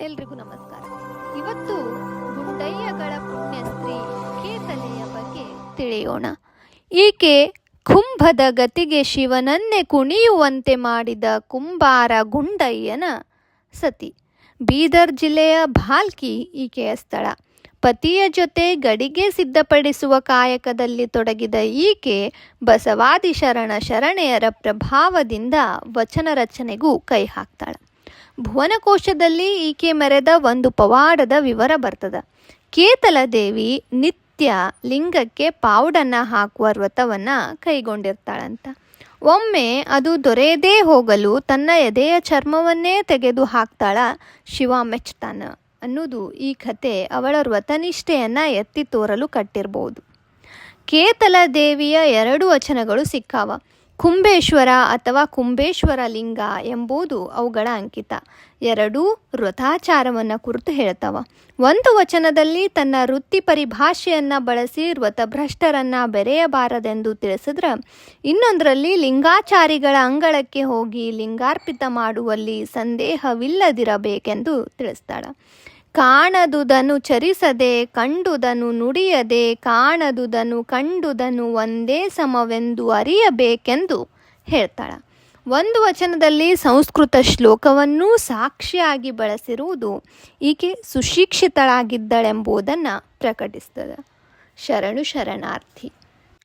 ಎಲ್ರಿಗೂ ನಮಸ್ಕಾರ. ಇವತ್ತು ಗುಂಡಯ್ಯಗಳ ಪುಣ್ಯಸ್ತ್ರೀ ಕೇತಲೆಯ ಬಗ್ಗೆ ತಿಳಿಯೋಣ. ಈಕೆ ಕುಂಭದ ಗತಿಗೆ ಶಿವನನ್ನೇ ಕುಣಿಯುವಂತೆ ಮಾಡಿದ ಕುಂಬಾರ ಗುಂಡಯ್ಯನ ಸತಿ. ಬೀದರ್ ಜಿಲ್ಲೆಯ ಭಾಲ್ಕಿ ಈಕೆಯ ಸ್ಥಳ. ಪತಿಯ ಜೊತೆ ಗಡಿಗೆ ಸಿದ್ಧಪಡಿಸುವ ಕಾಯಕದಲ್ಲಿ ತೊಡಗಿದ ಈಕೆ ಬಸವಾದಿ ಶರಣ ಶರಣೆಯರ ಪ್ರಭಾವದಿಂದ ವಚನ ರಚನೆಗೂ ಕೈ ಹಾಕ್ತಾಳೆ. ಭುವನಕೋಶದಲ್ಲಿ ಈಕೆ ಮೆರೆದ ಒಂದು ಪವಾಡದ ವಿವರ ಬರ್ತದ. ಕೇತಲ ದೇವಿ ನಿತ್ಯ ಲಿಂಗಕ್ಕೆ ಪಾವುಡನ್ನ ಹಾಕುವ ವ್ರತವನ್ನು ಕೈಗೊಂಡಿರ್ತಾಳಂತ. ಒಮ್ಮೆ ಅದು ದೊರೆಯದೇ ಹೋಗಲು ತನ್ನ ಎದೆಯ ಚರ್ಮವನ್ನೇ ತೆಗೆದು ಹಾಕ್ತಾಳ ಶಿವ ಮೆಚ್ತಾನ ಅನ್ನೋದು ಈ ಕತೆ ಅವಳ ವ್ರತನಿಷ್ಠೆಯನ್ನ ಎತ್ತಿ ತೋರಲು ಕಟ್ಟಿರ್ಬೋದು. ಕೇತಲ ದೇವಿಯ ಎರಡು ವಚನಗಳು ಸಿಕ್ಕಾವ. ಕುಂಬೇಶ್ವರ ಅಥವಾ ಕುಂಬೇಶ್ವರ ಲಿಂಗ ಎಂಬುದು ಅವುಗಳ ಅಂಕಿತ. ಎರಡೂ ವ್ರತಾಚಾರವನ್ನು ಕುರಿತು ಹೇಳ್ತವ. ಒಂದು ವಚನದಲ್ಲಿ ತನ್ನ ವೃತ್ತಿ ಪರಿಭಾಷೆಯನ್ನು ಬಳಸಿ ವ್ರತಭ್ರಷ್ಟರನ್ನು ಬೆರೆಯಬಾರದೆಂದು ತಿಳಿಸಿದ್ರ, ಇನ್ನೊಂದರಲ್ಲಿ ಲಿಂಗಾಚಾರಿಗಳ ಅಂಗಳಕ್ಕೆ ಹೋಗಿ ಲಿಂಗಾರ್ಪಿತ ಮಾಡುವಲ್ಲಿ ಸಂದೇಹವಿಲ್ಲದಿರಬೇಕೆಂದು ತಿಳಿಸ್ತಾಳ. ಕಾಣದುದನು ಚರಿಸದೆ, ಕಂಡುದನು ನುಡಿಯದೆ, ಕಾಣದುದನು ಕಂಡುದನು ಒಂದೇ ಸಮವೆಂದು ಅರಿಯಬೇಕೆಂದು ಹೇಳ್ತಾಳ. ಒಂದು ವಚನದಲ್ಲಿ ಸಂಸ್ಕೃತ ಶ್ಲೋಕವನ್ನೂ ಸಾಕ್ಷಿಯಾಗಿ ಬಳಸಿರುವುದು ಈಕೆ ಸುಶಿಕ್ಷಿತಳಾಗಿದ್ದಳೆಂಬುದನ್ನು ಪ್ರಕಟಿಸ್ತದೆ. ಶರಣು ಶರಣಾರ್ಥಿ.